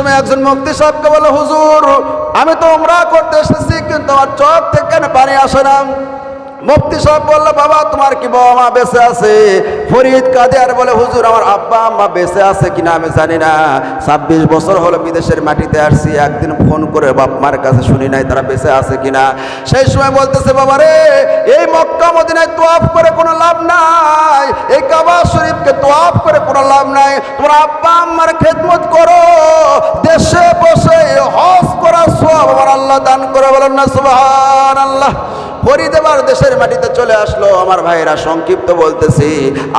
সময় একজন মুক্তি সাহেবকে বলে, হুজুর, আমি তো উমরা করতে এসেছি, কিন্তু আমার চোখ থেকে পানি আসে না। মুফতি সাহেব বলল, বাবা, তোমার কি বাবা মা বেঁচে আছে? ফরিদ কাঁদে আর বলে, হুজুর, আমার আব্বা আম্মা বেঁচে আছে কিনা আমি জানি না। ছাব্বিশ বছর হলো বিদেশের মাটিতে আসছি, একদিন ফোন করে বাপ মার কাছে শুনি নাই তারা বেঁচে আছে কিনা? সেই সময় বলতেছে, বাবা রে, এই মক্কা মদিনায় তোয়াফ করে কোনো লাভ নাই। এই কাবা শরীফকে তোয়াফ করে কোনো লাভ নাই। তোমার আব্বা আম্মার খেদমত করো। দেশে বসে হজ করার সব আমার আল্লাহ দান করে বলেন না সুবহান আল্লাহ ফরিদ এবার দেশের মাটিতে চলে আসলো। আমার ভাইয়েরা সংক্ষিপ্ত বলতেছি,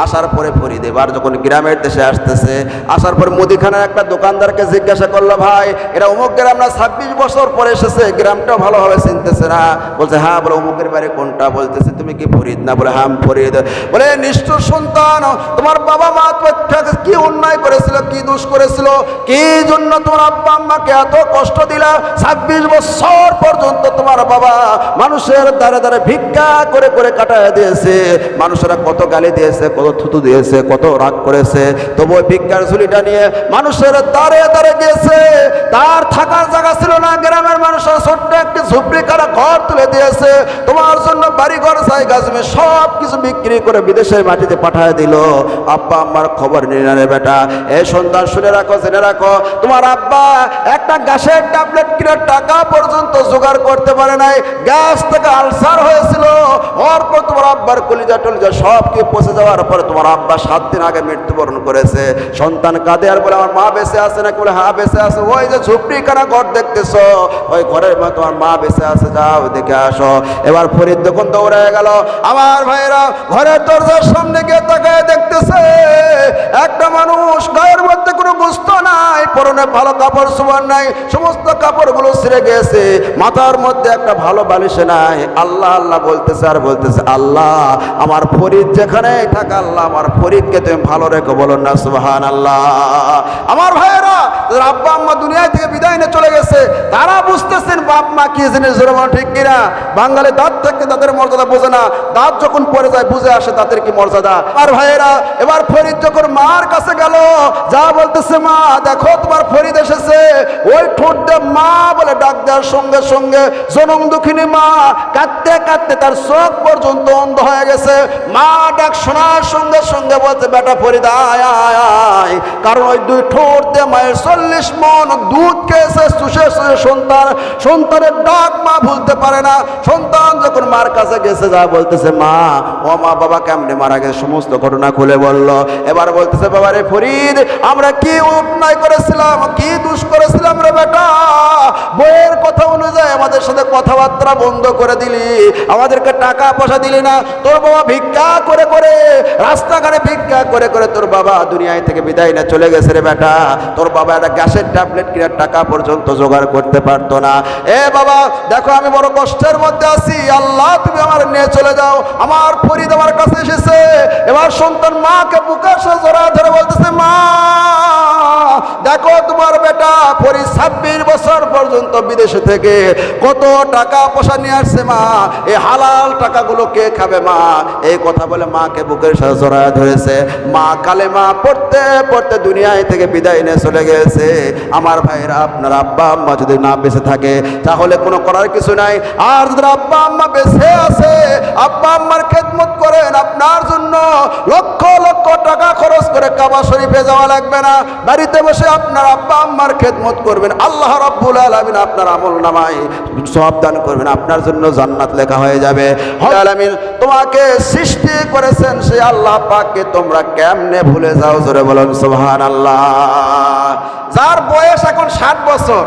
আসার পরে ফরিদ এবার যখন গ্রামের দেশে আসতেছে, আসার পরে মুদিখানার একটা দোকানদারকে জিজ্ঞাসা করল, ভাই এরা অমুক গ্রাম না? ছাব্বিশ বছর পরে এসেছে গ্রামটা ভালোভাবে চিনতেছে না। বলছে হ্যাঁ বলে, অমুকের বাড়ি কোনটা? বলতেছে, তুমি কি ফরিদ না? বলে হ্যাঁ ফরিদ। বলে নিষ্ঠুর সন্তান, তোমার বাবা মা তোমাকে কি অন্যায় করেছিল, কি দোষ করেছিল? কি জন্য তোমার আব্বা আম্মাকে এত কষ্ট দিলা? ছাব্বিশ বছর পর্যন্ত তোমার বাবা মানুষের দ্বারে দ্বারে ভিক্ষা করে করে কাটায় দিয়েছে। মানুষেরা কত গালি দিয়েছে, কত থুতু দিয়েছে, কত রাগ করেছে। তবু ওই ভিক্ষার ঝুলিটা নিয়ে মানুষের দ্বারে দ্বারে গিয়েছে। তার থাকার জায়গা ছিল না, গ্রামের মানুষের ছোট্ট একটি ঝুপড়ি কাটা ঘর তুলে দিয়েছে। তোমার জন্য বাড়ি ঘর জায়গা জমি সব কিছু বিক্রি করে বিদেশের মাটিতে পাঠায় দিল। আব্বা, আম্মার খবর নিয়ে রে বেটা। এই সন্তান, শুনে রাখো, জেনে রাখো। তোমার আব্বা একটা গ্যাসের ট্যাবলেট কিনে টাকা পর্যন্ত জোগাড় করতে পারে নাই। গ্যাস থেকে আলসার তোমার আব্বার কলিজা টলিজা সব কি পচে যাওয়ার পরে তোমার আব্বা সাত দিন আগে মৃত্যুবরণ করেছে। সন্তান কাঁদে আর বলে, আমার মা বেঁচে আছে নাকি? বলে হ্যাঁ বেঁচে আছে। ওই যে ঝুপড়ি কানা ঘর দেখতেছ, ওই ঘরের মা তোমার মা বেঁচে আছে। যাও দেখে আসো। এবার ফরিদ যখন দৌড়ে গেল, আমার ভাইরা, ঘরের দরজার সামনে গিয়ে তাকায় দেখতেছে, একটা মানুষ গায়ের মধ্যে কোনো গুস্ত নাই, পরনে ভালো কাপড়, সুবান নাই, সমস্ত কাপড়গুলো ছিঁড়ে গেছে, মাথার মধ্যে একটা ভালো বালিশে নাই। আল্লাহ আল্লাহ বলতেছে, আর বলতেছে, আল্লাহ আমার ফরিদ যেখানে থাকা আল্লাহ, আমার ফরিদকে তুমি ভালো রেখো বলো না সুবাহান আল্লাহ আমার ভাইয়েরা আব্বা আম্মা দুনিয়া থেকে বিদায় নিয়ে চলে গেছে, তারা বুঝতেছেন বাপ মা কি জিনিস জোরে বলো ঠিক কিনা? বাঙালি দাঁত থেকে তাদের মর্যাদা বোঝে না, দাঁত যখন পড়ে যায়, বুঝে আসে তাদের কি মর্যাদা। আর ভাইয়েরা, এবার ফরিদ যখন মার কাছে গেল, যা বলতেছে মা, দেখো তোমার ফরিদ এসেছে। ওই ঠোঁট মা বলে ডাক দেওয়ার সঙ্গে সঙ্গে জনম দুঃখিনী মা কাঁদতে কাঁদতে তার চোখ পর্যন্ত অন্ধ হয়ে গেছে। মা ডাক শোনার সঙ্গে সঙ্গে বলছে, বেটা ফরিদ আয় আয় আয়। কারণ ওই দুই ঠোঁট দিয়ে মায়ের চল্লিশ মন দুধ খেয়েছে, শুষে শুষে সন্তান। সন্তানের ডাক মা ভুলতে পারে না। সন্তান যখন মার কাছে গেছে, যা বলতেছে, মা, ও মা বাবা কেমনে মারা গেছে? সমস্ত ঘটনা খুলে বলল। এবার বলতেছে, বাবা রে ফরিদ, আমরা কি অন্যায় করেছিলাম? কি দুষ করেছিলাম রে বেটা? বইয়ের কথা অনুযায়ী আমাদের সাথে কথাবার্তা বন্ধ করে দিলি। আমাদেরকে টাকা পয়সা দিলি না। তোর বাবা ভিক্ষা করে করে, রাস্তাঘাটে ভিক্ষা করে করে তোর বাবা দুনিয়ায় থেকে বিদায় না চলে গেছে রে বেটা। তোর বাবা একটা গ্যাসের ট্যাবলেট কেনার টাকা পর্যন্ত জোগাড় করতে পারতো না। এ বাবা, দেখো আমি বড় কষ্টের মধ্যে আছি। আল্লাহ, তুমি আমার নিয়ে চলে যাও। আমার ফরিদ আমার কাছে এসেছে। এবার সন্তান মাকে বুকের সাথে জড়া ধরে বলতেছে, মা! দেখো তোমার বেটা পরি ছাব্বিশ বছর পর্যন্ত বিদেশে থেকে কত টাকা পয়সা নিয়ে আসছে মা? এই হালাল টাকাগুলো কে খাবে মা? এই কথা বলে মাকে বুকের সাথে জড়ায় ধরেছে। মা কালে মা পড়তে পড়তে দুনিয়ায় থেকে বিদায় নিয়ে চলে গেছে। আমার ভাইরা আপনার আব্বা, আম্মা যদি না বেঁচে থাকে, তাহলে কোনো করার কিছু নাই। আর যদি আব্বা, আম্মা বেঁচে আছে, আব্বা, আম্মার খেদমত করেন, আপনার জন্য লক্ষ লক্ষ টাকা খরচ করে কাবা শরীফে যাওয়া লাগবে না। বাড়িতে বসে আপনার আব্বা আম্মার খেদমত করবেন। আল্লাহ রাব্বুল আলামিন আপনার আমল নামায় সব দান করবেন। আপনার জন্য জান্নাত লেখা হয়ে যাবে। আলামিন তোমাকে সৃষ্টি করেছেন সে আল্লাহ পাককে তোমরা কেমনে ভুলে যাও? জোরে বলুন, সুবহানাল্লাহ। যার বয়স এখন ষাট বছর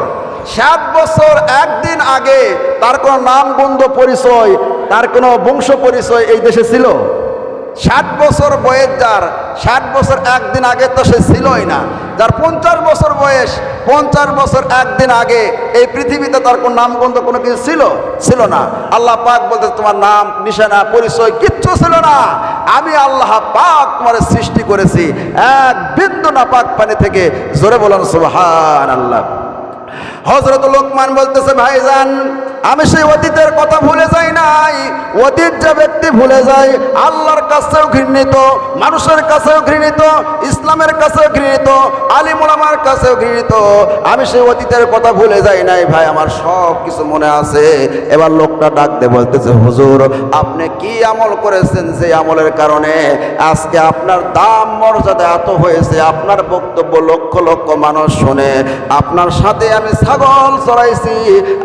ষাট বছর একদিন আগে তার কোনো নাম বন্ধ পরিচয়, তার কোনো বংশ পরিচয় এই দেশে ছিল? ষাট বছর বয়স যার, ষাট বছর একদিন আগে তো সে ছিলই না। যার পঞ্চাশ বছর বয়স, পঞ্চাশ বছর একদিন আগে এই পৃথিবীতে তার কোন নাম গন্ধ কোনো কিছু ছিল? ছিল না। আল্লাহ পাক বলতে তোমার নাম, নিশানা, পরিচয় কিচ্ছু ছিল না। আমি আল্লাহ পাক তোমার সৃষ্টি করেছি। এক বিন্দু না পাক পানি থেকে জোরে বলেন সুবহান আল্লাহ হজরত লোকমান বলতেছে, ভাইজান, আমি সেই অতীতের কথা ভুলে যাই নাই। অতীত যে ব্যক্তি ভুলে যায়, আল্লাহর কাছেও ঘৃণিত, মানুষের কাছেও ঘৃণিত, ইসলামের কাছেও ঘৃণিত আলিমুলামার কাছেও ঘৃণিত। আমি সেই অতীতের কথা ভুলে যাই নাই, ভাই, আমার সব কিছু মনে আছে। এবার লোকটা ডাক দে বলতেছে, হুজুর, আপনি কি আমল করেছেন সেই আমলের কারণে? আজকে আপনার দাম মর্যাদা এত হয়েছে, আপনার বক্তব্য লক্ষ লক্ষ মানুষ শুনে। আপনার সাথে আমি ছাগল চড়াইছি,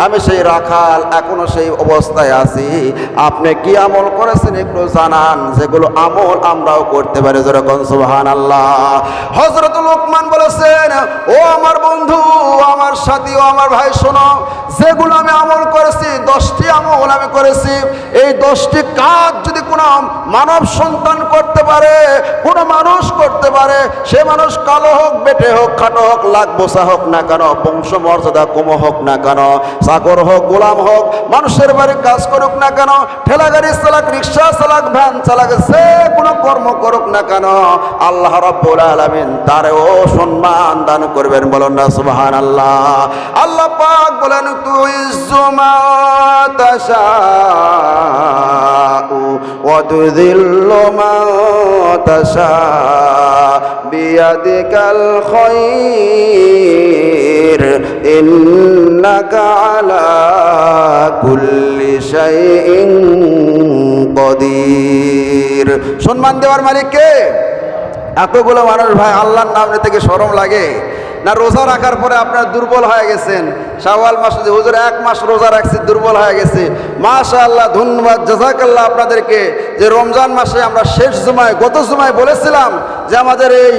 আমি সেই রাখাল, এখনও সেই অবস্থায় আছি। আপনি কি আমল করেছেন একটু জানান, যেগুলো আমল আমরাও করতে পারি। যেরকম সুবহান আল্লাহ হজরত লোকমান বলেছেন, ও আমার বন্ধু, আমার সাথী, ও আমার ভাই, শোনো, যেগুলো আমি আমল করেছি, দশটি আমল আমি করেছি। এই দশটি কাজ যদি কোনো মানব সন্তান করতে পারে, কোনো মানুষ করতে পারে, সে মানুষ কালো হোক, বেটে হোক, খাটো হোক, লাখ বসা হোক না কেন বংশ মর্যাদা কম হোক না কেন চাকর হোক, গোলাম হোক, মানুষের বাড়ি কাজ করুক না কেন, ঠেলা গাড়ি চালাক, রিক্সা চালাক, ভ্যান চালাক, যে কোনো কর্ম করুক না কেন, আল্লাহ রব্বুল আলামিন তারেও সম্মান দান করবেন, বলেন না সুবহান আল্লাহ আল্লাহ পাক বলেন, তুই মা তাশাউ ওয়া তুযিল্লু মা তাশাউ বিয়াদিকাল শাইইন কদির। সম্মান দেওয়ার মালিক কে? এতগুলো মানুষ ভাই, আল্লাহর নাম নিতে কি শরম লাগে। না, রোজা রাখার পরে আপনার দুর্বল হয়ে গেছেন। শাওয়াল মাস হুজুর, এক মাস রোজা রাখছি, দুর্বল হয়ে গেছে। মাশা আল্লাহ ধন্যবাদ, জাজাকাল্লাহ আপনাদেরকে। যে রমজান মাসে আমরা শেষ জুমায়, গত জুমায় বলেছিলাম যে আমাদের এই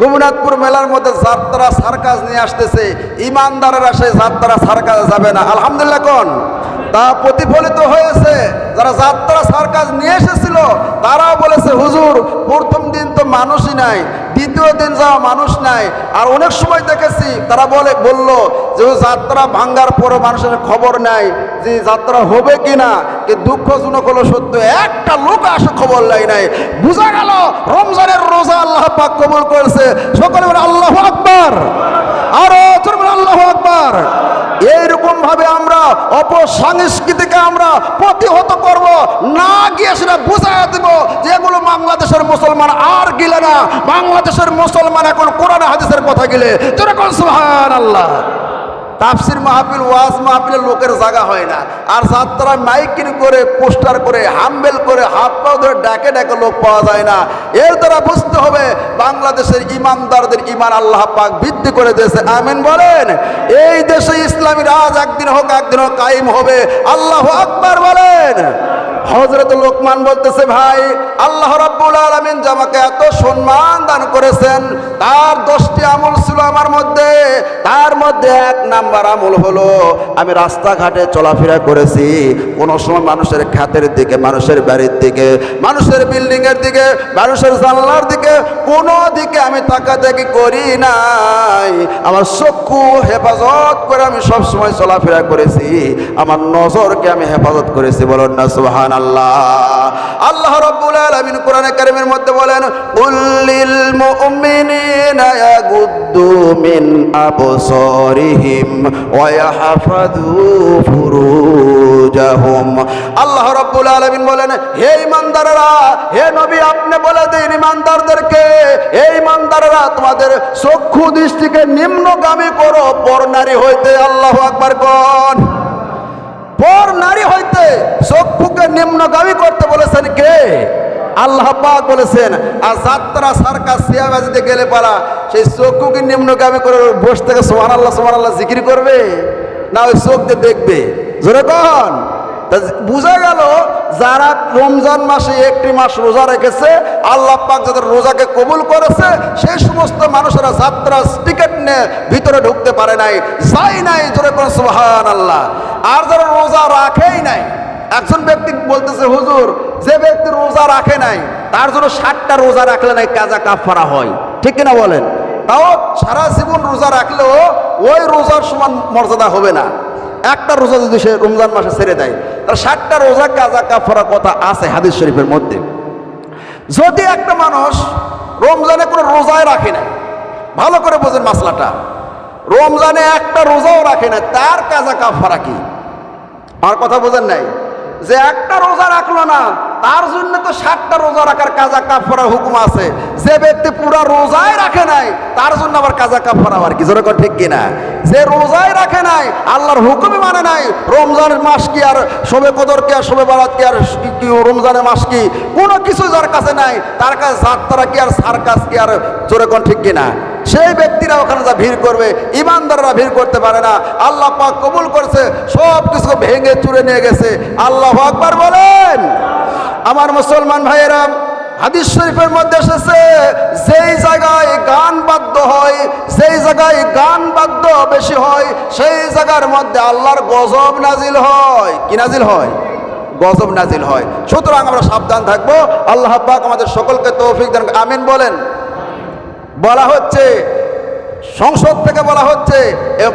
গোপীনাথপুর মেলার মধ্যে যাত্রা, সার্কাস নিয়ে আসতেছে। ইমানদারেরা সেই যাত্রা, সার্কাস যাবে না। আলহামদুলিল্লাহ কোন? তা প্রতিফলিত হয়েছে, যারা যাত্রা, সার্কাস নিয়ে এসেছিল, তারাও বলেছে, হুজুর, প্রথম দিন তো মানুষই নাই। দ্বিতীয় দিন যাওয়া মানুষ নাই। আর অনেক সময় দেখেছি, তারা বলে, বলল যে যাত্রা ভাঙ্গার পরে মানুষের খবর নাই যে যাত্রা হবে কি না দুঃখজনক হলো সত্য, একটা লোক আসে খবর লাই নাই। বোঝা গেল, রমজানের রোজা আল্লাহ পাক কবল করেছে। সকলে আল্লাহ আকবার আরও জোরে বলে আল্লাহ আকবার এইরকম ভাবে আমরা অপসংস্কৃতিকে আমরা প্রতিহত করব, না গিয়ে সেটা বুঝাই দেব যে এগুলো বাংলাদেশের মুসলমান আর গিলে না। বাংলাদেশের মুসলমান এখন কোরআন, হাদিসের কথা গিলে। যেরকম সুহান আল্লাহ তাফসির মাহফিল, ওয়াজ মাহফিলের লোকের জায়গা হয় না। আর যাত্রা মাইকিং করে, পোস্টার করে, হামবেল করে, হাত পা ধরে ডাকে ডাকে লোক পাওয়া যায় না। এর দ্বারা বুঝতে হবে বাংলাদেশের ইমানদারদের ইমান আল্লাহ পাক বৃদ্ধি করে দিয়েছে। আমিন বলেন। এই দেশে ইসলামী রাজ একদিন হোক একদিন হোক কায়েম হবে। আল্লাহ আকবার বলেন। হজরত লোকমান বলতেছে, ভাই, আল্লাহ রাব্বুল আলামিন যে আমাকে এত সম্মান দান করেছেন, তার দশটি আমল ছিল আমার মধ্যে। তার মধ্যে এক নাম্বার আমল হলো, আমি রাস্তাঘাটে চলাফেরা করেছি। কোন সময় মানুষের খাতের দিকে, মানুষের বাড়ির দিকে, মানুষের বিল্ডিং এর দিকে, মানুষের জানলার দিকে, কোনো দিকে আমি তাকাতাকি করি নাই। আমার চক্ষু হেফাজত করে আমি সব সময় চলাফেরা করেছি। আমার নজরকে আমি হেফাজত করেছি। বলুন না সুবহান আল্লাহ রাব্বুল আলামিন কোরআনে কারীমের মধ্যে বলেন উল্লিল মুমিনিনা ইয়াগুদ্দু মিন আবসারিহিম ওয়া ফুরুজাহুম। আল্লাহ রাব্বুল আলামিন বলেন, হে ইমানদাররা হে নবী, আপনি বলে দিন ইমানদারদেরকে হে ইমানদাররা তোমাদের চক্ষু দৃষ্টিকে নিম্নগামী করো, পর নারী হইতে আল্লাহ আকবার কোন পর নারী হইতে চক্ষুকে করতে বলেছেন কে? আল্লাহ পাক বলেছেন, আর যাত্রা, সার্কাস সিয়াবাজিতে গেলে পারা, সেই চক্ষুকে নিম্নগামী করে বসে থেকে সোহান আল্লাহ সোহান আল্লাহ জিকির করবে? না ওই চোখ দিয়ে দেখবে? জোরে কন। বোঝা গেল, যারা রমজান মাসে একটি মাস রোজা রেখেছে, আল্লাহ পাক যাদের রোজাকে কবুল করেছে, সেই সমস্ত মানুষেরা যাত্রা টিকিট নিয়ে ভিতরে ঢুকতে পারে নাই যাই নাই, জোরে কোন সুবহান আল্লাহ আর যারা রোজা রাখেই নাই একজন ব্যক্তি বলতেছে, হুজুর, যে ব্যক্তি রোজা রাখে নাই, তার জন্য ষাটটা রোজা রাখলে নাই কাজা কাফারা হয়। ঠিক কিনা বলেন? তাও সারা জীবন রোজা রাখলেও ওই রোজার সমান মর্যাদা হবে না। একটা রোজা যদি সে রমজান মাসে ছেড়ে দেয় তার ষাটটা রোজা কাজা কাফারা কথা আছে হাদিস শরীফের মধ্যে। যদি একটা মানুষ রমজানে কোনো রোজায় রাখে না ভালো করে বোঝেন মাসলাটা, রমজানে একটা রোজাও রাখে না তার কাজা কাফারা কি? আমার কথা বোঝেন নাই? যে একটা রোজা রাখল না, তার জন্য তো ষাটটা রোজা রাখার কাজা কাফারা হুকুম আছে। যে ব্যক্তি পুরা রোজাই রাখে নাই, তার জন্য আবার কাজা কাফারা আবার কি যেরকম ঠিক কিনা? যে রোজাই রাখে নাই, আল্লাহর হুকুমই মানে নাই রমজানের মাস কি আর শোবে কদর কি আর শোবে বারাত কি আর রমজানের মাস কি? কোনো কিছু যার কাছে নাই, তার কাছে যাত্রা কি আর সার সার্কাস কি আর যেরকম ঠিক কিনা? সেই ব্যক্তিরা ওখানে যা ভিড় করবে, ইমানদাররা ভিড় করতে পারে না। আল্লাহ পাক কবুল করছে সব কিছু ভেঙে চুরে নিয়ে গেছে। আল্লাহ আকবার বলেন। আমার মুসলমান ভাইয়েরা, হাদিস শরীফের মধ্যে এসেছে, যেই জায়গায় গান বাদ্য হয় সেই জায়গায় গান বাদ্য বেশি হয়, সেই জায়গার মধ্যে আল্লাহর গজব নাজিল হয়। কি নাজিল হয়? গজব নাজিল হয়। সুতরাং আমরা সাবধান থাকব। আল্লাহ পাক আমাদের সকলকে তৌফিক দেন আমিন বলেন। বলা হচ্ছে, সংসদ থেকে বলা হচ্ছে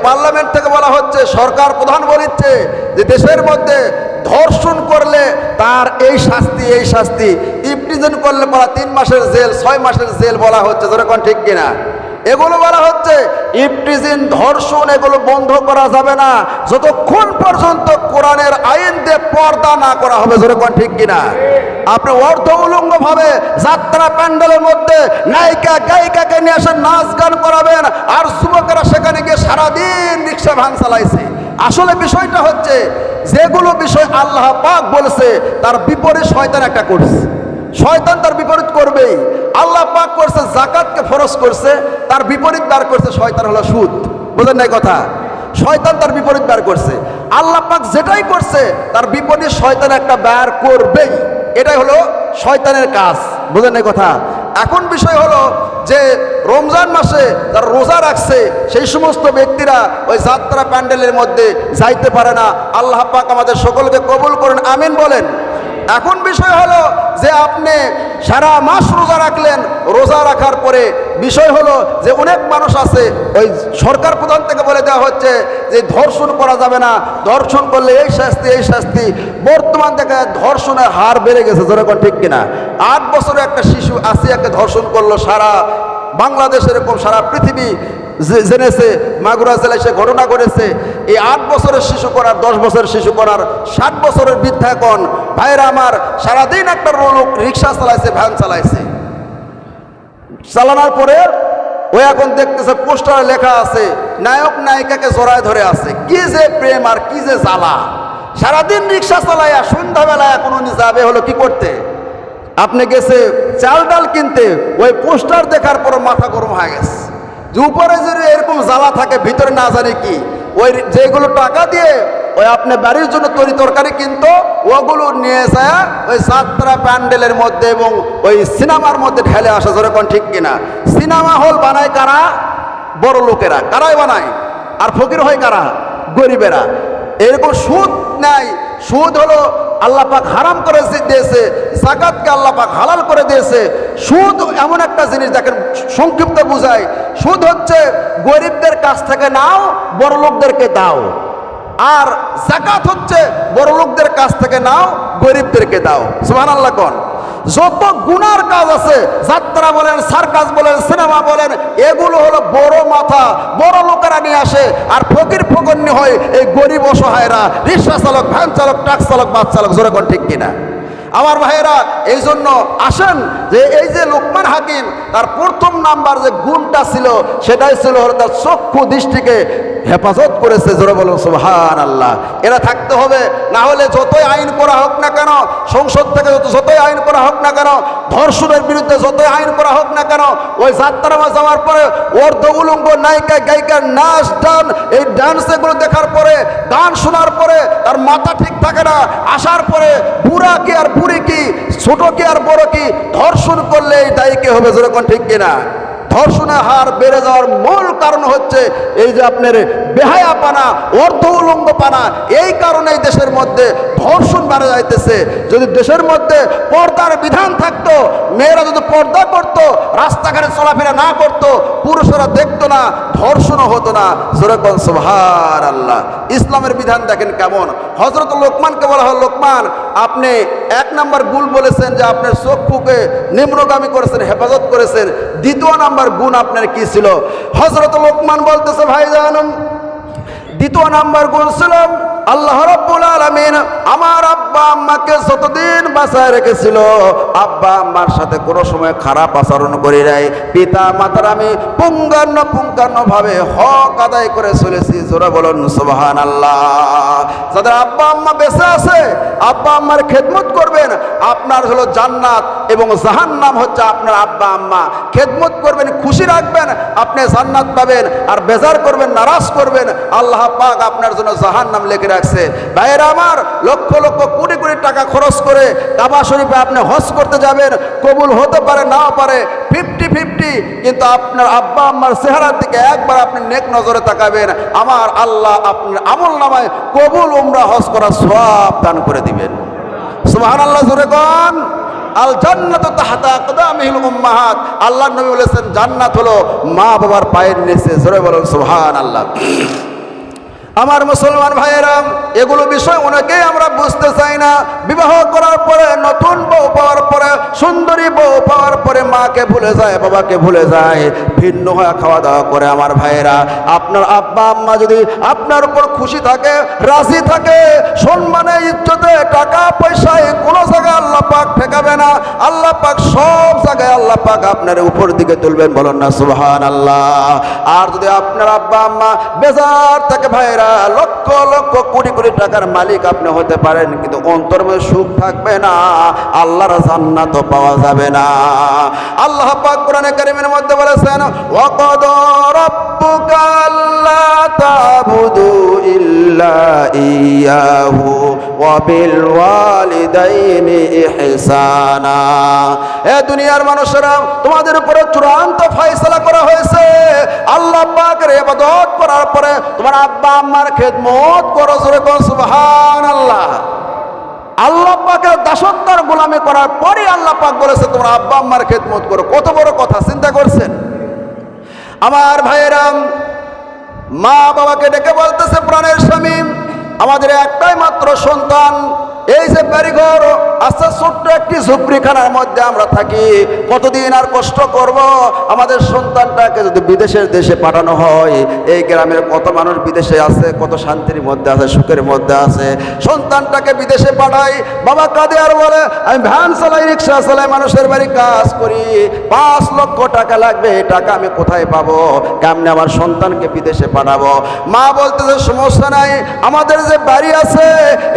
পার্লামেন্ট থেকে বলা হচ্ছে, সরকার প্রধান বলিচ্ছে যে দেশের মধ্যে ধর্ষণ করলে তার এই শাস্তি এই শাস্তি, ইমপ্রিজন করলে বলা তিন মাসের জেল, ছয় মাসের জেল বলা হচ্ছে। ধরে কোন ঠিক কিনা? এগুলো বলা হচ্ছে ইপটিজিন ধর্ষণ, এগুলো বন্ধ করা যাবে না। যতক্ষণ পর্যন্ত কোরআনের আইন দিয়ে পর্দা না করা হবে যেরকম ঠিক কিনা? আপনি অর্ধ উলঙ্গ ভাবে যাত্রা প্যান্ডেলের মধ্যে নায়িকা, গায়িকাকে নিয়ে এসে নাচ গান করাবেন, আর যুবকেরা সেখানে গিয়ে সারাদিন রিক্সা ভাঙ চালাইছে। আসলে বিষয়টা হচ্ছে, যেগুলো বিষয় আল্লাহ পাক বলেছে, তার বিপরীত শয়তান একটা করছে। শয়তান তার বিপরীত করবেই। আল্লাহ পাক করছে, জাকাতকে ফরজ করছে, তার বিপরীত বার করছে, শয়তান হলো সুদ। বোঝেন নাই কথা? শয়তান তার বিপরীত বার করছে। আল্লাহ পাক যেটাই করছে, তার বিপরীত শয়তান একটা বার করবেই। এটাই হলো শয়তানের কাজ। বোঝেন নাই কথা? এখন বিষয় হলো যে রমজান মাসে যারা রোজা রাখছে, সেই সমস্ত ব্যক্তিরা ওই যাত্রা প্যান্ডেলের মধ্যে যাইতে পারে না। আল্লাহ পাক আমাদের সকলকে কবুল করেন, আমিন বলেন। এখন বিষয় হলো যে আপনি সারা মাস রোজা রাখলেন, রোজা রাখার পরে বিষয় হলো যে অনেক মানুষ আছে, ওই সরকার প্রধান থেকে বলে দেওয়া হচ্ছে যে ধর্ষণ করা যাবে না, ধর্ষণ করলে এই শাস্তি এই শাস্তি। বর্তমান থেকে ধর্ষণের হার বেড়ে গেছে যেরকম ঠিক কিনা? আট বছরের একটা শিশু আসিয়াকে ধর্ষণ করল সারা বাংলাদেশ এরকম সারা পৃথিবী। জেনেছে, মাগুরা জেলায় সে ঘটনা ঘটেছে। এই আট বছরের শিশু করার, দশ বছরের শিশু করার, ষাট বছরের বৃদ্ধা ভাইরা আমার সারাদিন একটা লোক রিক্সা চালাইছে, ভ্যান চালাইছে। চালানোর পরে ও এখন দেখতেছে পোস্টারে লেখা আছে, নায়ক নায়িকাকে জড়ায় ধরে আছে। কি যে প্রেম আর কি যে জ্বালা। সারাদিন রিক্সা চালাইয়া সন্ধ্যাবেলায় এখন উনি যাবে হলো কি করতে? আপনি গেছে চাল ডাল কিনতে, ওই পোস্টার দেখার পর মাথা গরম হয়ে গেছে। যে উপরে যদি এরকম জ্বালা থাকে, ভিতরে না জানি কি, ওই যেগুলো টাকা দিয়ে ওই আপনি বাড়ির জন্য তরি তরকারি কিনতো, ওগুলো নিয়ে যায় ওই যাত্রা প্যান্ডেলের মধ্যে এবং ওই সিনেমার মধ্যে ঢেলে আসা যেরকম ঠিক কিনা। সিনেমা হল বানায় কারা? বড় লোকেরা। কারাই বানায়? আর ফকির হয় কারা? গরিবেরা। এরকম সুদ নেয় সুদ হলো পাক হারাম করে দিয়েছে সাকাতকে পাক হালাল করে দিয়েছে। সুদ এমন একটা জিনিস, দেখেন, সংক্ষিপ্ত বুঝায় সুদ হচ্ছে গরিবদের কাছ থেকে নাও বড় লোকদেরকে দাও। আর জাকাত হচ্ছে বড় লোকদের কাছ থেকে নাও, গরিবদেরকে দাও। সুহান আল্লাহ কন? যত গুনার কাজ আছে, যাত্রা বলেন, সার্কাস বলেন, সিনেমা বলেন, এগুলো হলো বড় মাথা, বড় লোকেরা নিয়ে আসে, আর ফকির ফকন্নি হয় এই গরিব অসহায়রা, রিক্সা চালক, ভ্যান চালক, ট্রাক চালক, বাস চালক, জোরে ঠিক কিনা? আমার ভাইয়েরা এই জন্য আসেন যে এই যে লোকমান হাকিম, তার প্রথম নাম্বার যে গুণটা ছিল, সেটাই ছিল তার চক্ষু দৃষ্টিকে হেফাজত করেছে, জোরে বলুন সুবহান আল্লাহ এরা থাকতে হবে, না হলে যতই আইন করা হোক না কেন, সংসদ থেকে যত যতই আইন করা হোক না কেন, ধর্ষণের বিরুদ্ধে যতই আইন করা হোক না কেন, ওই যাত্রামা যাওয়ার পরে অর্ধ উলঙ্গ নায়িকা গায়িকার নাচ, ডান, এই ডান্স এগুলো দেখার পরে, গান শোনার পরে, তার মাথা ঠিক থাকে না, আসার পরে বুড়া কি আর বুড়ি কি, ছোট কি আর বড় কি, ধর্ষণ করলে এই দায়ী কে হবে, যেরকম ঠিক কিনা? ধর্ষণের হার বেড়ে যাওয়ার মূল কারণ হচ্ছে এই যে আপনার বেহায়া পানা অর্ধ উলঙ্গ পানা এই কারণে দেশের মধ্যে ধর্ষণ বাড়ে যাইতেছে। যদি দেশের মধ্যে পর্দার বিধান থাকতো, মেয়েরা যদি পর্দা করত, রাস্তাঘাটে চলাফেরা না করত, পুরুষেরা দেখতো না, ধর্ষণও হতো না। যেরকম আল্লাহ ইসলামের বিধান দেখেন কেমন? হজরত লোকমানকে বলা হয়, লোকমান, আপনি এক নাম্বার গুল বলেছেন যে আপনার চক্ষুকে নিম্নগামী করেছেন, হেফাজত করেছেন। দ্বিতীয় নাম্বার গুণ আপনার কি ছিল? হজরত লোকমান বলতেছে ভাইজান দ্বিতীয় নাম্বার গুণ ছিল আল্লাহ রব্বুল আলমিন আমার আব্বা আম্মাকে যতদিন বাঁচায় রেখেছিল, আব্বা আম্মার সাথে কোনো সময় খারাপ আচরণ করি নাই। পিতা মাতার আমি পুঙ্গান্ন পুঙ্গান্ন ভাবে হক আদায় করে চলেছি, জোরা বলুন সুবহান আল্লাহ যাদের আব্বা আম্মা বেঁচে আছে, আব্বা আম্মার খেদমত করবেন, আপনার হলো জান্নাত এবং জাহান্নাম হচ্ছে আপনার আব্বা আম্মা। খেদমত করবেন, খুশি রাখবেন, আপনি জান্নাত পাবেন, আর বেজার করবেন, নারাজ করবেন। আল্লাহ পাক আপনার জন্য জাহান জাহান্নাম লিখে রাখছে ভাইয়েরা আমার, লক্ষ লক্ষ কোটি কোটি টাকা খরচ করে কাবা শরীফে আপনি হজ করতে যাবেন, কবুল হতে পারে, নাও পারে ফিফটি ফিফটি কিন্তু আপনার আব্বা আম্মার চেহারার দিকে একবার আপনি নেক নজরে তাকাবেন। আমার আল্লাহ আপনার আমল নামায় কবুল উমরা হজ করার সব দান করে দিবেন। সুবহান আল্লাহ জোরে কন। আল্লাহ নবী বলেছেন, জান্নাত হলো মা বাবার পায়ের নিচে। জোরে বলুন সুবহান আল্লাহ আমার মুসলমান ভাইয়েরা এগুলো বিষয় অনেকেই আমরা বুঝতে চাই না। বিবাহ করার পরে, নতুন বউ পাওয়ার পরে, সুন্দরী বউ পাওয়ার পরে মাকে ভুলে যায়, বাবাকে ভুলে যায়, ভিন্ন হয়ে খাওয়া দাওয়া করে আমার ভাইয়েরা। আপনার আব্বা, আম্মা যদি আপনার উপর খুশি থাকে, রাজি থাকে, সম্মানে, ইজ্জতে, টাকা, পয়সায়, কোনো জায়গায় আল্লাহ পাক ঠেকাবে না। আল্লাহ পাক সব জায়গায় আল্লাহ পাক আপনার উপর দিকে তুলবেন, বলুন না সুহান আল্লাহ আর যদি আপনার আব্বা, আম্মা বেজার থাকে ভাইরা লক্ষ লক্ষ কোটি কোটি টাকার মালিক আপনি হতে পারেন, কিন্তু অন্তর মধ্যে সুখ থাকবে না, আল্লাহর জান্নাত পাওয়া যাবে না। আল্লাহ পাক কোরআনে কারিমের মধ্যে বলেছেন, ওয়াকাদ রাব্বুকা আল্লা তাবুদু ইল্লা ইয়াহু ওয়া বিল ওয়ালিদাইনি ইহসানা। এ দুনিয়ার মানুষেরা, তোমাদের উপরে চূড়ান্ত ফয়সালা করা হয়েছে। আল্লাহ পাকের ইবাদত করার পরে তোমার আব্বা আম্মার খেদমত করো, জোরে কোন সুবহানাল্লাহ। আল্লাহ পাকের দাসত্বর গোলামি করার পরে আল্লাহ পাক বলেছে, তোমরা আব্বা আম্মার খেদমত করো। কত বড় কথা, চিন্তা করছেন? আমার ভাইয়েরাম মা বাবাকে ডেকে বলতেছে, প্রাণের স্বামী, আমাদের একটাই মাত্র সন্তান এই যে বাড়িঘর আস্তে ছোট্ট একটি ঝুপড়িখানার মধ্যে আমরা থাকি। কতদিন আর কষ্ট করব? আমাদের সন্তানটাকে যদি বিদেশের দেশে পাঠানো হয়, এই গ্রামের কত মানুষ বিদেশে আছে, কত শান্তির মধ্যে আছে, সুখের মধ্যে আছে। সন্তানটাকে বিদেশে পাঠাই, বাবা কাঁদে আর বলে, আমি ভ্যান চালাই, রিক্সা চালাই, মানুষের বাড়ি কাজ করি। পাঁচ লক্ষ টাকা লাগবে, এই টাকা আমি কোথায় পাবো? কেমনে আমার সন্তানকে বিদেশে পাঠাবো? মা বলতেছে, সমস্যা নাই, আমাদের যে বাড়ি আছে,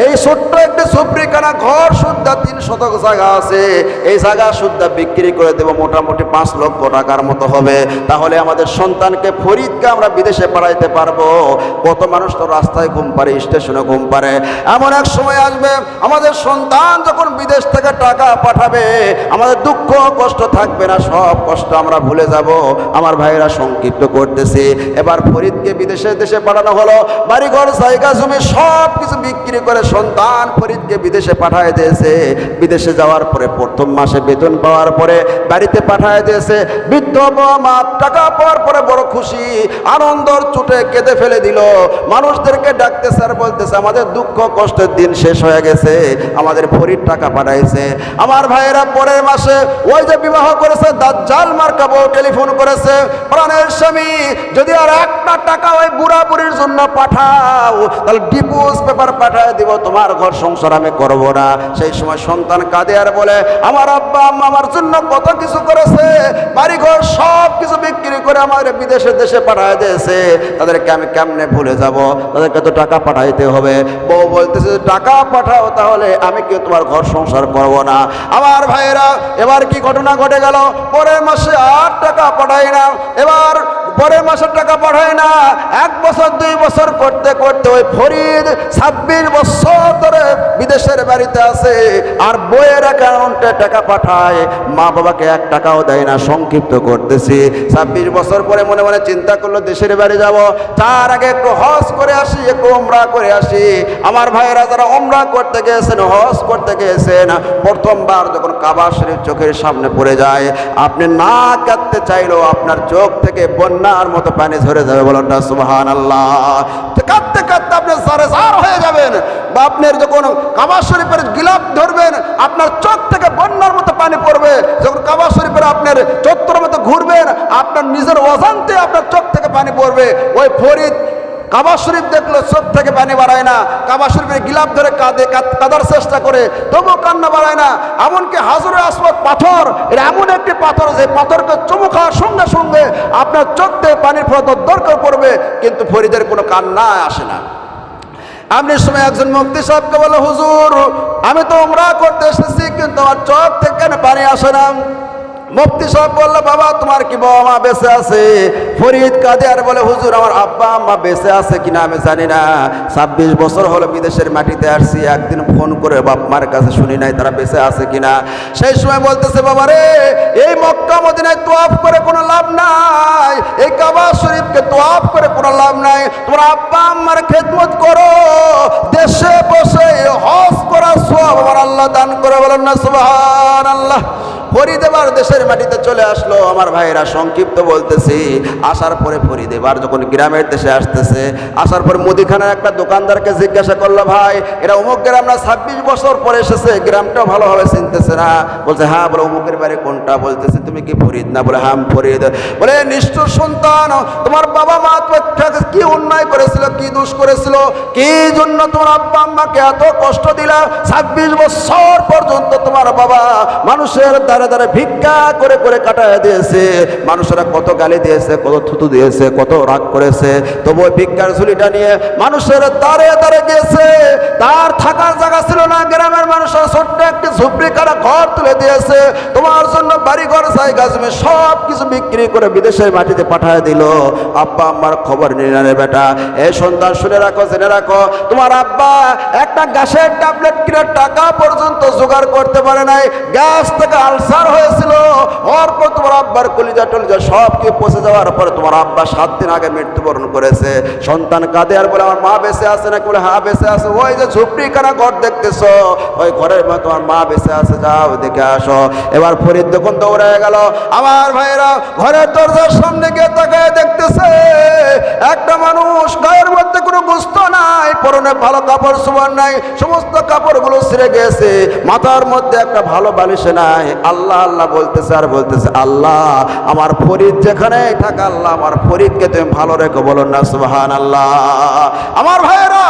এই ছোট্ট একটি সুপ্রিকানা ঘর শুদ্ধা তিন শতক জায়গা আছে। এই জায়গা শুদ্ধা বিক্রি করে দেবো মোটামুটি পাঁচ লক্ষ টাকার মতো হবে। তাহলে আমাদের সন্তানকে ফরিদকে আমরা বিদেশে পাঠাইতে পারব। কত মানুষ তো রাস্তায় ঘুম পারে স্টেশনে ঘুম পারে এমন এক সময় আসবে, আমাদের সন্তান যখন বিদেশ থেকে টাকা পাঠাবে, আমাদের দুঃখ, কষ্ট থাকবে না, সব কষ্ট আমরা ভুলে যাব। আমার ভাইয়েরা সংক্ষিপ্ত করতেছি। এবার ফরিদকে বিদেশে, দেশে পাঠানো হলো। বাড়িঘর, জায়গা, জমি সব কিছু বিক্রি করে সন্তান ফরিদকে বিদেশে পাঠায় দিয়েছে। বিদেশে যাওয়ার পরে, প্রথম মাসে বেতন পাওয়ার পরে বাড়িতে পাঠায় দিয়েছে। বৃদ্ধ মা টাকা পাওয়ার পরে বড় খুশি, আনন্দর চুটে কেঁদে ফেলে দিল। মানুষদেরকে ডাকতেছে আর বলতেছে, আমাদের দুঃখ কষ্টের দিন শেষ হয়ে গেছে, আমাদের ফরিদ টাকা পাঠাইছে। আমার ভাইয়েরা পরের মাসে ওই যে বিবাহ করেছে, দাজ্জাল মার্কাবো টেলিফোন করেছে, প্রাণের স্বামী, যদি আর একটা টাকা ওই বুড়া বুড়ির জন্য পাঠাও, তাহলে ডিপোজ পেপার পাঠায় দিব, তোমার ঘর সংসার আমি করব না। সেই সময় সন্তান কাঁদে আর বলে, আমার আব্বা, আম্মা আমার জন্য কত কিছু করেছে বাড়ি ঘর সব কিছু বিক্রি করে আমার বিদেশে দেশে পাঠায় দিয়েছে। তাদেরকে আমি কেমনে ভুলে যাব? তাদেরকে তো টাকা পাঠাইতে হবে। বউ বলতেছে, টাকা পাঠাও তাহলে আমি কি তোমার ঘর সংসার করব না? আমার ভাইয়েরা, এবার কি ঘটনা ঘটে গেল? পরের মাসে আর টাকা পাঠাই না। এবার পরের মাসের টাকা পাঠায় না। এক বছর, দুই বছর করতে করতে ওই ফরিদ ছাব্বিশ বছর ধরে বিদেশের বাড়িতে আছে। আর বইয়ের অ্যাকাউন্টে টাকা পাঠায়, মা বাবাকে এক টাকাও দেয় না, সংক্ষিপ্ত করতেছি। ছাব্বিশ বছর পরে মনে মনে চিন্তা করল, দেশের বাড়ি যাব। তার আগে একটু হজ করে আসি, একটু ওমরা করে আসি। আমার ভাইয়েরা যারা ওমরা করতে গিয়েছেন হজ করতে গিয়েছেন প্রথমবার যখন কাবা শরীফ চোখের সামনে পড়ে যায়, আপনি না কাঁদতে চাইলেও আপনার চোখ থেকে বন্যার মতো পানি ঝরে যাবে। বলেন না সুবাহান আল্লাহ কাঁদতে আপনি সারে সার হয়ে যাবেন। বা আপনার যখন কাবা শরীফের গিলাপ ধরবেন, আপনার চোখ থেকে বন্যার মতো পানি পড়বে। যখন কাবা শরীফের আপনার চত্বর মতো ঘুরবেন, আপনার নিজের অজান্তে আপনার চোখ থেকে পানি পড়বে। ওই ফরিদ কাবা শরীফ দেখল, চোখ থেকে পানি বাড়ায় না। কাবা শরীফের গিলাপ ধরে কাঁদে, কাঁদ- কাঁদার চেষ্টা করে, তবুও কান্না বাড়ায় না। এমনকি হাজরে আসবাদ পাথর, এটা এমন একটি পাথর যে পাথরকে চুমু খাওয়ার সঙ্গে সঙ্গে আপনার চোখ থেকে পানির ফলত দরকার পড়বে, কিন্তু ফরিদের কোনো কান্না আসে না। আপনি সময় একজন মুক্তি সাহেবকে বলে, হুজুর, আমি তো উমরা করতে এসেছি, কিন্তু আমার চোখ থেকে পানি আসে না? মুফতি সাহেব বলল, বাবা, তোমার কি বাবা মা বেঁচে আছে? ফরিদ কাঁদে আর বলে, হুজুর, আমার আব্বা আম্মা বেঁচে আছে কিনা আমি জানি না। ছাব্বিশ বছর হলো বিদেশের মাটিতে আসছি, একদিন ফোন করে বাপ মার কাছে শুনি নাই তারা বেঁচে আছে কিনা। সেই সময় বলতেছে, বাবা রে, এই মক্কা মদিনায় তোয়াফ করে কোনো লাভ নাই, এই কাবা শরীফকে তোয়াফ করে কোনো লাভ নাই। তোমার আব্বা আম্মার খেদমত করো, দেশে বসে হজ করা সব আমার আল্লাহ দান করে বলেন না সুবহান আল্লাহ ফরিদ এবার দেশের মাটিতে চলে আসলো। আমার ভাইয়েরা সংক্ষিপ্ত বলতেছি, আসার পরে ফরিদ এবার যখন গ্রামের দেশে আসতেছে, আসার পর মুদিখানার একটা দোকানদারকে জিজ্ঞাসা করল, ভাই, এরা অমুক গ্রাম না ছাব্বিশ বছর পরে এসেছে, গ্রামটাও ভালোভাবে চিনতেছে না? বলছে হ্যাঁ বলে, অমুকের বাড়ি কোনটা? বলতেছে, তুমি কি ফরিদ? না, বলে হ্যাঁ ফরিদ। বলে নিষ্ঠুর সন্তান, তোমার বাবা মা কি অন্যায় করেছিল, কি দোষ করেছিল, কি জন্য তোমার আব্বা আম্মাকে এত কষ্ট দিলা? ছাব্বিশ বছর পর্যন্ত তোমার বাবা মানুষের দ্বারে দ্বারে ভিক্ষা করে করে কাটায় দিয়েছে। মানুষেরা কত গালি দিয়েছে, কত থুতু দিয়েছে, কত রাগ করেছে। তবু ওই ভিক্ষার ঝুলিটা নিয়ে মানুষের দ্বারে দ্বারে গিয়েছে। তার থাকার জায়গা ছিল না, গ্রামের মানুষরা ছোট্ট একটি ঝুপড়ি কারা ঘর তুলে দিয়েছে। তোমার জন্য বাড়ি ঘর জায়গা জমি সব কিছু বিক্রি করে বিদেশের মাটিতে পাঠায় দিল। আব্বা, আম্মার খবর নিয়ে না বেটা। এই সন্তান শুনে রাখো, জেনে রাখো। তোমার আব্বা একটা গ্যাসের ট্যাবলেট কিনে টাকা পর্যন্ত জোগাড় করতে পারে নাই। গ্যাস থেকে আলসার হয়েছিল। হওয়ার পর তোমার আব্বার কলিজা টলিজা সব কি পচে যাওয়ার পরে তোমার আব্বা সাত দিন আগে মৃত্যুবরণ করেছে। সন্তান কাঁদে আর বলে, আমার মা বেঁচে আছে নাকি? বলে হ্যাঁ বেঁচে আছে। ওই যে ঝুপড়ি কানা ঘর দেখতেছ, ওই ঘরের মধ্যে তোমার মা বেঁচে আছে। যাও, দেখে আসো। এবার ফরিদ যখন দৌড়ে গেল, আমার ভাইরা ঘরের দরজার সামনে গিয়ে তাকায় দেখতেছে, একটা মানুষ গায়ের মধ্যে কোনো গুস্ত নাই, পরনে ভালো কাপড়, সুবান নাই, সমস্ত কাপড়গুলো ছিঁড়ে গেছে, মাথার মধ্যে একটা ভালো বালিশে নাই। আল্লাহ আল্লাহ বলতেছে আর বলতেছে, আল্লাহ, আমার ফরিদ যেখানে থাকা, আল্লাহ, আমার ফরিদকে তুমি ভালো রেখো। বলো না সুবাহান আল্লাহ আমার ভাইয়েরা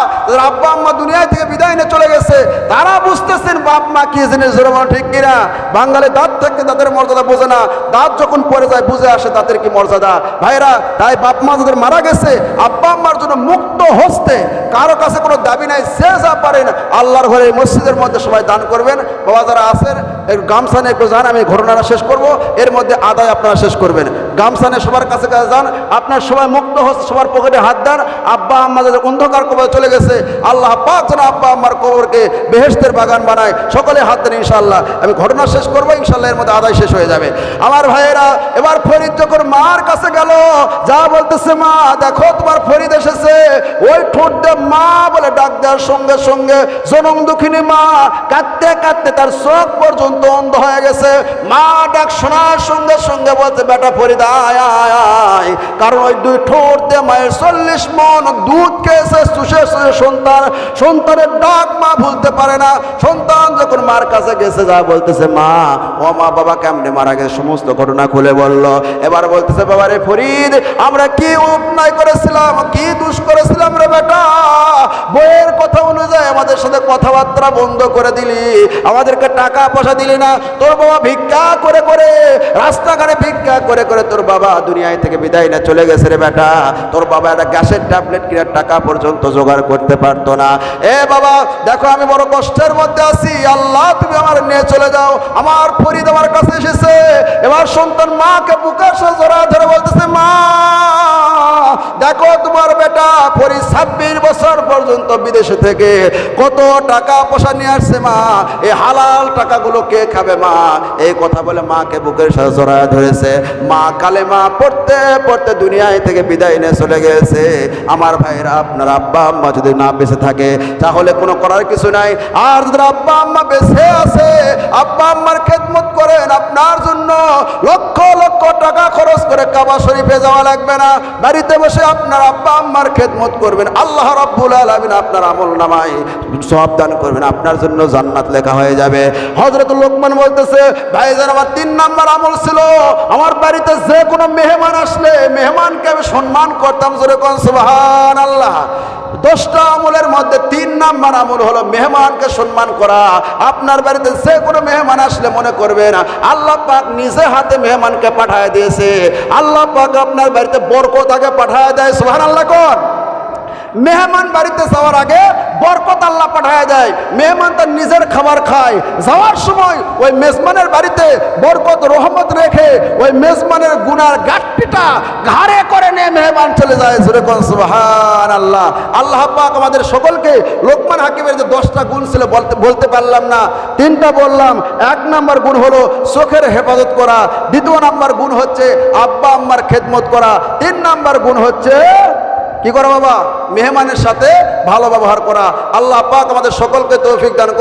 আব্বা আম্মা দুনিয়া থেকে বিদায় নিয়ে চলে গেছে, তারা বুঝতেছেন বাপ মা কি জিনিস জোরে ঠিক কিনা? বাঙালি দাঁত থেকে তাদের মর্যাদা বোঝে না। দাঁত যখন পড়ে যায়, বুঝে আসে তাদের কি মর্যাদা। ভাইরা তাই বাপ মা যাদের মারা গেছে, আব্বা আম্মার জন্য মুক্ত হস্তে কারও কাছে কোনো দাবি নাই সে যা পারেন আল্লাহর ঘরে মসজিদের মধ্যে সবাই দান করবেন। বাবা যারা আছেন একটু নিয়ে একটু যান আমি ঘটনাটা শেষ করব। এর মধ্যে আদায় আপনারা শেষ করবেন। গামছানে সবার কাছে কাছে যান, আপনার সবাই মুক্ত হস্তে সবার পকেটে হাত দেন, আব্বা আম্মা যাদের অন্ধকার কবর চলে গেছে, আল্লাহ পাক যেন আব্বা আম্মার কবরকে বেহেস্তের বাগান বানায়, সকলে হাত দেন ইনশাল্লাহ আমি ঘটনা শেষ করব ইনশাল্লাহ এর মধ্যে আদায় শেষ হয়ে যাবে। আমার ভাইয়েরা, এবার ফরিদ যখন মার কাছে গেল, যা বলতেছে মা, দেখো তোমার ফরিদ এসেছে। ওই ঠোঁট মা বলে ডাক দেওয়ার সঙ্গে সঙ্গে জনম দুঃখিনী মা কাঁদতে কাঁদতে তার চোখ পর্যন্ত অন্ধ হয়ে গেছে। মা ডাক শোনার সঙ্গে সঙ্গে বলছে, বেটা ফরিদ আয় কারণ ওই দুই ঠোঁট দিয়ে মায়ের চল্লিশ মন দুধ খেয়েছে, চুষে চুষে সন্তান। সন্তানের ডাক মা ভুলতে পারে না। সন্তান যখন মার কাছে গেছে, যা বলতেছে, মা, ও মা বাবা কেমনে মারা গেছে? সমস্ত ঘটনা খুলে বলল। এবার বলতেছে, বাবা রে ফরিদ, আমরা কি অন্যায় করেছিলাম, কি দুষ করেছিলাম রে বেটা? বইয়ের কথা অনুযায়ী আমাদের সাথে কথাবার্তা বন্ধ করে দিলি। আমাদেরকে টাকা পয়সা দিলি না। তোর বাবা ভিক্ষা করে করে, রাস্তাঘাটে ভিক্ষা করে করে তোর বাবা দুনিয়ায় থেকে বিদায় না চলে গেছে রে বেটা। তোর বাবা একটা গ্যাসের ট্যাবলেট কেনার টাকা পর্যন্ত জোগাড় করতে পারতো না। এ বাবা, দেখো আমি বড় কষ্টের মধ্যে আছি। আল্লাহ, তুমি আমার নিয়ে চলে যাও। আমার ফরিদ আমার কাছে এসেছে। এবার সন্তান মাকে বুকের সাথে জোড়া ধরে বলতেছে, মা, দেখো তোমার বেটা পরি ছাব্বিশ বছর পর্যন্ত বিদেশে থেকে কত টাকা পয়সা নিয়ে আসছে মা? এই হালাল টাকাগুলো কে খাবে মা? এই কথা বলে মাকে বুকের সাথে জড়ায় ধরেছে। মা কালে মা পড়তে পড়তে দুনিয়ায় থেকে বিদায় নিয়ে চলে গেছে। আমার ভাইরা আপনার আব্বা আম্মা যদি না বেঁচে থাকে, তাহলে কোনো করার কিছু নাই। আর যদি আব্বা আম্মা বেঁচে আছে, আব্বা আম্মার খেদমত করেন, আপনার জন্য লক্ষ লক্ষ টাকা খরচ করে কাবা শরীফে যাওয়া লাগবে না। বাড়িতে বসে আপনার আব্বা আম্মার খেদমত করবেন। আল্লাহ রাব্বুল আলামিন আপনার আমল নামায় সব দান করবেন। আপনার জন্য জান্নাত লেখা হয়ে যাবে। হযরত লোকমান বলতেছে ভাইজান আমার তিন নাম্বার আমল ছিল। আমার বাড়িতে যে কোনো মেহমান আসলে মেহমানকে আমি সম্মান করতাম জোরে কোন, সুবহানাল্লাহ। দশটা আমলের মধ্যে তিন নাম্বার আমল হলো মেহমানকে সম্মান করা। আপনার বাড়িতে যে কোনো মেহমান আসলে মনে করবেন আল্লাহ পাক নিজে হাতে মেহমানকে পাঠায় দিয়েছে। আল্লাহ পাক আপনার বাড়িতে বরকত আগে পাঠায় দেয় সুহান আল্লাহ কর। মেহমান বাড়িতে যাওয়ার আগে বরকত আল্লাহ পাঠায় দেয়। মেহমান তার নিজের খাবার খায়। যাওয়ার সময় ওই মেজমানের বাড়িতে বরকত, রহমত রেখে ওই মেজমানের গুনার গাঠটিটা ঘাড়ে করে নিয়ে মেহমান চলে যায়। কোন আল্লাহ আল্লাহ পাক আমাদের সকলকে লোকমান হাকিমের যে দশটা গুণ ছিল বলতে বলতে পারলাম না। তিনটা বললাম। এক নাম্বার গুণ হলো চোখের হেফাজত করা। দ্বিতীয় নাম্বার গুণ হচ্ছে আব্বা আম্মার খেদমত করা। তিন নাম্বার গুণ হচ্ছে কি করা বাবা? মেহমানের সাথে ভালো ব্যবহার করা। আল্লাহ পাক আমাদের সকলকে তৌফিক দান করো